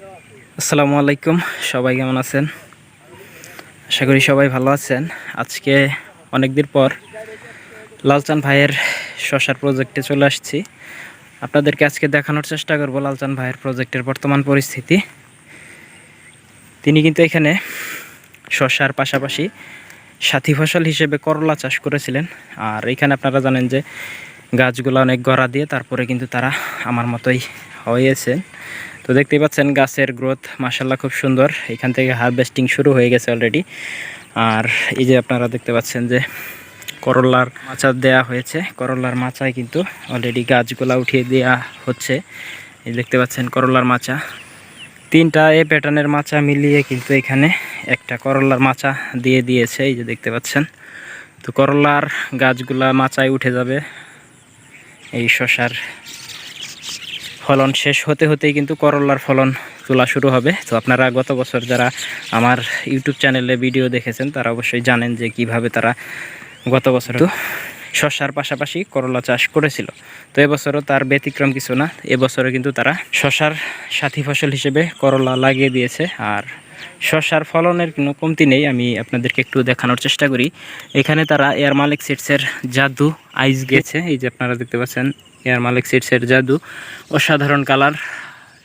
আসসালামু আলাইকুম, সবাই কেমন আছেন? আশা করি সবাই ভালো আছেন। আজকে অনেক দিন পর লালচান ভাইয়ের শশার প্রজেক্টে চলে আসছি। আপনাদেরকে আজকে দেখানোর চেষ্টা করব লালচান ভাইয়ের প্রজেক্টের বর্তমান পরিস্থিতি। তিনি কিন্তু এখানে শশার পাশাপাশি সাথী ফসল হিসেবে করলা চাষ করেছিলেন। আর এখানে আপনারা জানেন যে গাছগুলো অনেক গড়া দিয়ে তারপরে কিন্তু তারা আমার মতোই হয়েছে। তো দেখতেই পাচ্ছেন গাছের গ্রোথ মাসাল্লাহ খুব সুন্দর। এখান থেকে হারভেস্টিং শুরু হয়ে গেছে অলরেডি আর এই যে আপনারা দেখতে পাচ্ছেন যে করলার মাচা দেয়া হয়েছে। করলার মাচায় কিন্তু অলরেডি গাছগুলা উঠিয়ে দেওয়া হচ্ছে। এই দেখতে পাচ্ছেন করলার মাচা। তিনটা এ প্যাটার্নের মাচা মিলিয়ে কিন্তু এখানে একটা করলার মাচা দিয়ে দিয়েছে। এই যে দেখতে পাচ্ছেন। তো করলার গাছগুলা মাচায় উঠে যাবে। এই শশার ফলন শেষ হতে হতেই কিন্তু করলার ফলন তোলা শুরু হবে। তো আপনারা গত বছর যারা আমার ইউটিউব চ্যানেলে ভিডিও দেখেছেন, তারা অবশ্যই জানেন যে কীভাবে তারা গত বছর শশার পাশাপাশি করলা চাষ করেছিল। তো এবছরও তার ব্যতিক্রম কিছু না, এবছরও কিন্তু তারা শশার সাথী ফসল হিসেবে করলা লাগিয়ে দিয়েছে। আর শশার ফলনের কোনো কমতি নেই, আমি আপনাদেরকে একটু দেখানোর চেষ্টা করি। এখানে তারা এয়ার মালিক সিটসের জাদু আইস গেছে, এই যে আপনারা দেখতে পাচ্ছেন এয়ার মালিক সিটসের জাদু। অসাধারণ কালার।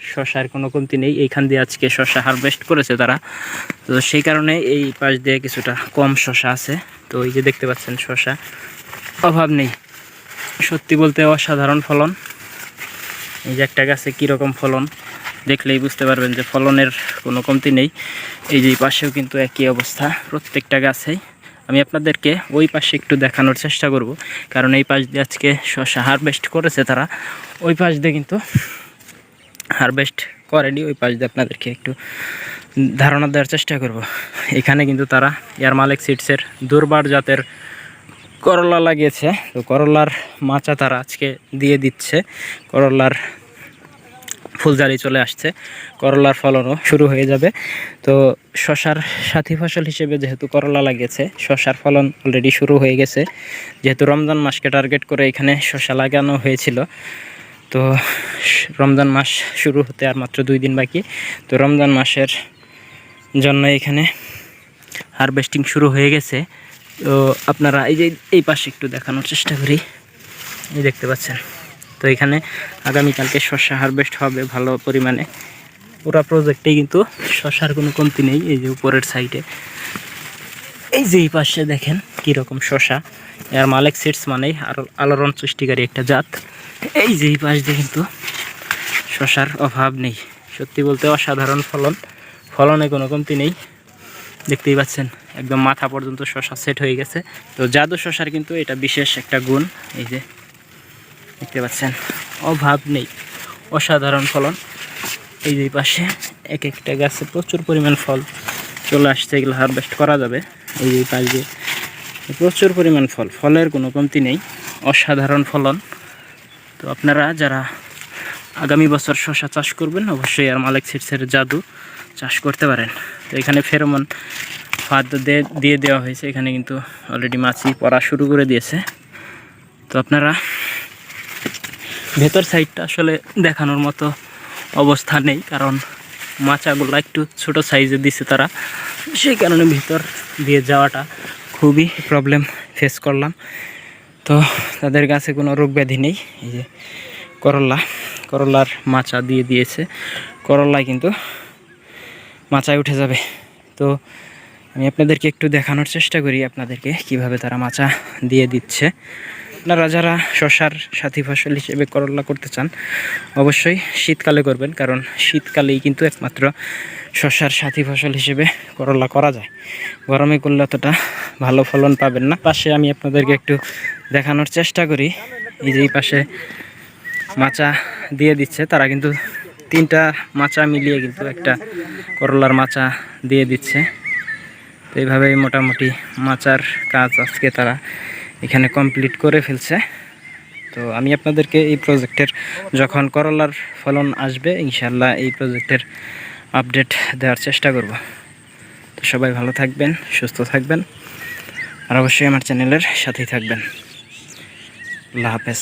শশার কোনো কমতি নেই। এইখান দিয়ে আজকে শশা হারভেস্ট করেছে তারা। তো সেই কারণে এই পাশ দিয়ে কিছুটা কম শশা আছে। তো এই যে দেখতে পাচ্ছেন শশা। অভাব নেই। সত্যি বলতে অসাধারণ ফলন। এই যে একটা গাছে কীরকম ফলন, দেখলেই বুঝতে পারবেন যে ফলনের কোনো কমতি নেই। এই যে পাশেও কিন্তু একই অবস্থা প্রত্যেকটা গাছেই। আমি আপনাদেরকে ওই পাশে একটু দেখানোর চেষ্টা করব। কারণ এই পাশ দিয়ে আজকে শশা হারভেস্ট করেছে তারা। ওই পাশ দিয়ে কিন্তু হারভেস্ট করেনি। ওই পাশ দিয়ে আপনাদেরকে একটু ধারণা দেওয়ার চেষ্টা করব। এখানে কিন্তু তারা এয়ার মালিক সিটসের দুর্বার জাতের করলা লাগিয়েছে। তো করলার মাচা তারা আজকে দিয়ে দিচ্ছে। করলার ফুলজারি চলে আসছে। করলার ফলনও শুরু হয়ে যাবে। তো শশার সাথী ফসল হিসেবে যেহেতু করলা লাগিয়েছে, শশার ফলন অলরেডি শুরু হয়ে গেছে। যেহেতু রমজান মাসকে টার্গেট করে এখানে শশা লাগানো হয়েছিল, তো রমজান মাস শুরু হতে আর মাত্র দুই দিন বাকি। তো রমজান মাসের জন্য এখানে হারভেস্টিং শুরু হয়ে গেছে। তো আপনারা এই যে এই পাশে একটু দেখানোর চেষ্টা করি। এই দেখতে পাচ্ছেন। তো এখানে আগামীকালকে শস্য হারভেস্ট হবে ভালো পরিমাণে। পুরো প্রজেক্টে কিন্তু শশার কোনো কমতি নেই, এই যে উপরের সাইডে এই যে এই পাশে দেখেন কীরকম শশা এর মালিক সিটস মানেই আর আলোড়ন সৃষ্টিকারী একটা জাত। এই যে এই পাশ দিয়ে কিন্তু শশার অভাব নেই। সত্যি বলতে অসাধারণ ফলন। ফলনে কোনো কমতি নেই। দেখতেই পাচ্ছেন, একদম মাথা পর্যন্ত শশা সেট হয়ে গেছে। তো জাদু শশার কিন্তু এটা বিশেষ একটা গুণ। এই যে দেখতে পাচ্ছেন, অভাব নেই। অসাধারণ ফলন। এই দুই পাশে এক একটা গাছে প্রচুর পরিমাণ ফল চলে আসছে, এগুলো হারভেস্ট করা যাবে। এই যে পাশ দিয়ে প্রচুর পরিমাণ ফল, ফলের কোনো কমতি নেই, অসাধারণ ফলন। তো আপনারা যারা আগামী বছর শশা চাষ করবেন, অবশ্যই আর মালিক সিটসের জাদু চাষ করতে পারেন। তো এখানে ফেরোমন ফাদ দিয়ে দেওয়া হয়েছে, এখানে কিন্তু অলরেডি মাছি পড়া শুরু করে দিয়েছে। তো আপনারা ভেতর সাইডটা আসলে দেখানোর মতো অবস্থা নেই, কারণ মাচাগুলো একটু ছোট সাইজে দিছে তারা। সেই কারণে ভিতর দিয়ে যাওয়াটা খুবই প্রবলেম ফেস করলাম। তো তাদের কাছে কোনো রোগ ব্যাধি নেই, এই যে করল্লা করলার মাচা দিয়ে দিয়েছে। করল্লায় কিন্তু মাচায় উঠে যাবে। তো আমি আপনাদেরকে একটু দেখানোর চেষ্টা করি আপনাদেরকে কীভাবে তারা মাচা দিয়ে দিচ্ছে। আপনারা যারা শশার সাথী ফসল হিসেবে করলা করতে চান, অবশ্যই শীতকালে করবেন, কারণ শীতকালেই কিন্তু একমাত্র শশার সাথী ফসল হিসেবে করলা করা যায়। গরমে করলে অতটা ভালো ফলন পাবেন না। পাশে আমি আপনাদেরকে একটু দেখানোর চেষ্টা করি। এই যে পাশে মাচা দিয়ে দিচ্ছে, তারা কিন্তু তিনটা মাচা মিলিয়ে কিন্তু একটা করলার মাচা দিয়ে দিচ্ছে। তো এইভাবেই মোটামুটি মাচার কাজ আজকে তারা এখানে কমপ্লিট করে ফেলছে। তো আমি আপনাদেরকে এই প্রজেক্টের যখন করলার ফলন আসবে ইনশাল্লাহ এই প্রজেক্টের আপডেট দেওয়ার চেষ্টা করব। তো সবাই ভালো থাকবেন, সুস্থ থাকবেন, আর অবশ্যই আমার চ্যানেলের সাথেই থাকবেন। আল্লাহ হাফেজ।